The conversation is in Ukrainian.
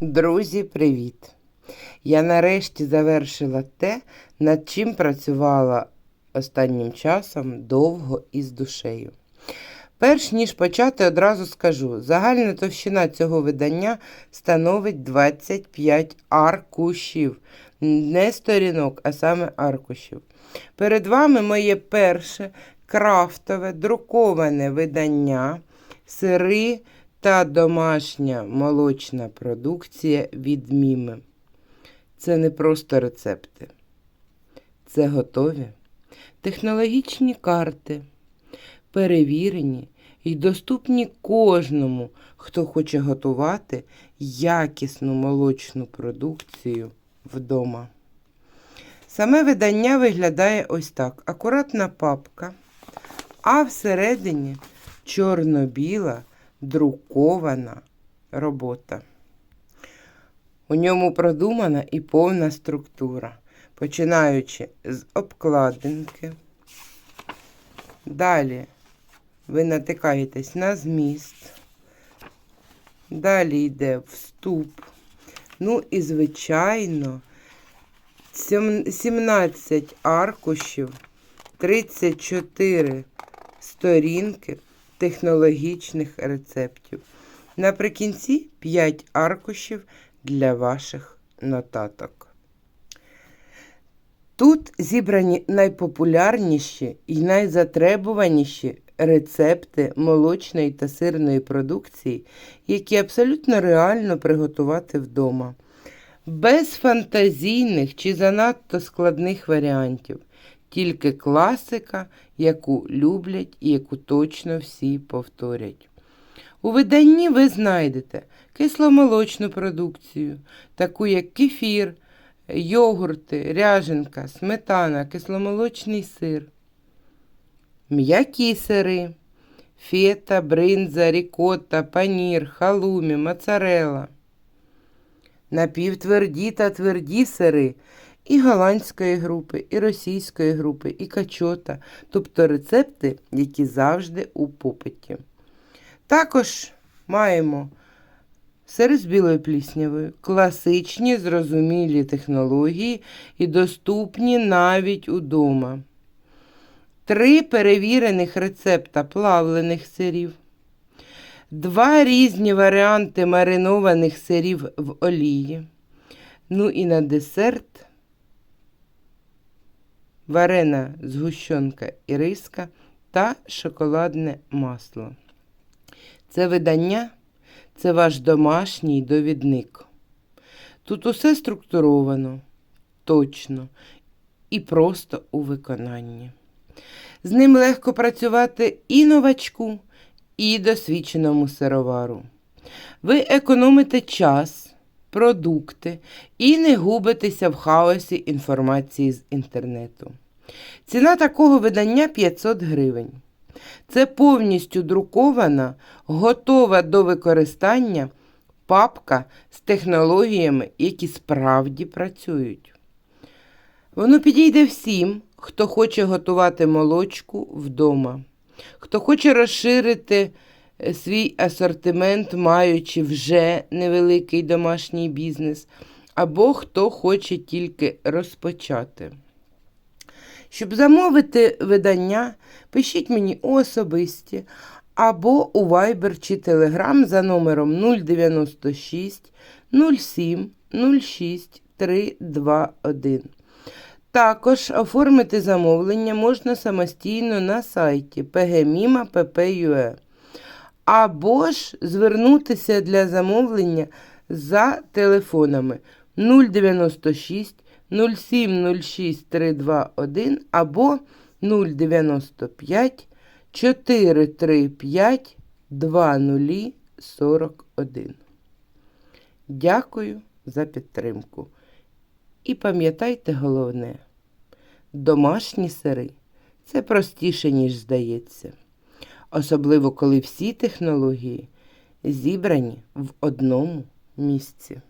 Друзі, привіт! Я нарешті завершила те, над чим працювала останнім часом довго і з душею. Перш ніж почати, одразу скажу: загальна товщина цього видання становить 25 аркушів, не сторінок, а саме аркушів. Перед вами моє перше крафтове друковане видання сири та домашня молочна продукція від Міми. Це не просто рецепти, це готові технологічні карти, перевірені і доступні кожному, хто хоче готувати якісну молочну продукцію вдома. Саме видання виглядає ось так: акуратна папка, а всередині чорно-біла друкована робота. У ньому продумана і повна структура, починаючи з обкладинки. Далі ви натикаєтесь на зміст. Далі йде вступ. Ну і, звичайно, 17 аркушів, 34 сторінки технологічних рецептів. Наприкінці 5 аркушів для ваших нотаток. Тут зібрані найпопулярніші і найзатребуваніші рецепти молочної та сирної продукції, які абсолютно реально приготувати вдома. Без фантазійних чи занадто складних варіантів, тільки класика, яку люблять і яку точно всі повторять. У виданні ви знайдете кисломолочну продукцію, таку як кефір, йогурти, ряженка, сметана, кисломолочний сир, м'які сири, фета, бринза, рікотта, панір, халумі, моцарелла, напівтверді та тверді сири і голландської групи, і російської групи, і качота, тобто рецепти, які завжди у попиті. Також маємо сири з білою пліснявою, класичні зрозумілі технології і доступні навіть удома. Три перевірених рецепта плавлених сирів. Два різні варіанти маринованих сирів в олії. Ну і на десерт варена згущенка і риска та шоколадне масло. Це видання це ваш домашній довідник. Тут усе структуровано, точно і просто у виконанні. З ним легко працювати і новачку, і досвідченому сировару. Ви економите час, продукти і не губитеся в хаосі інформації з інтернету. Ціна такого видання 500 гривень. Це повністю друкована, готова до використання папка з технологіями, які справді працюють. Воно підійде всім, хто хоче готувати молочку вдома, хто хоче розширити свій асортимент, маючи вже невеликий домашній бізнес, або хто хоче тільки розпочати. Щоб замовити видання, пишіть мені особисті або у Viber чи Telegram за номером 096 07 06 321. Також оформити замовлення можна самостійно на сайті pgmima.pp.ua або ж звернутися для замовлення за телефонами 096 0706321 або 095 435 2041. Дякую за підтримку. І пам'ятайте головне, домашні сири це простіше, ніж здається. Особливо, коли всі технології зібрані в одному місці.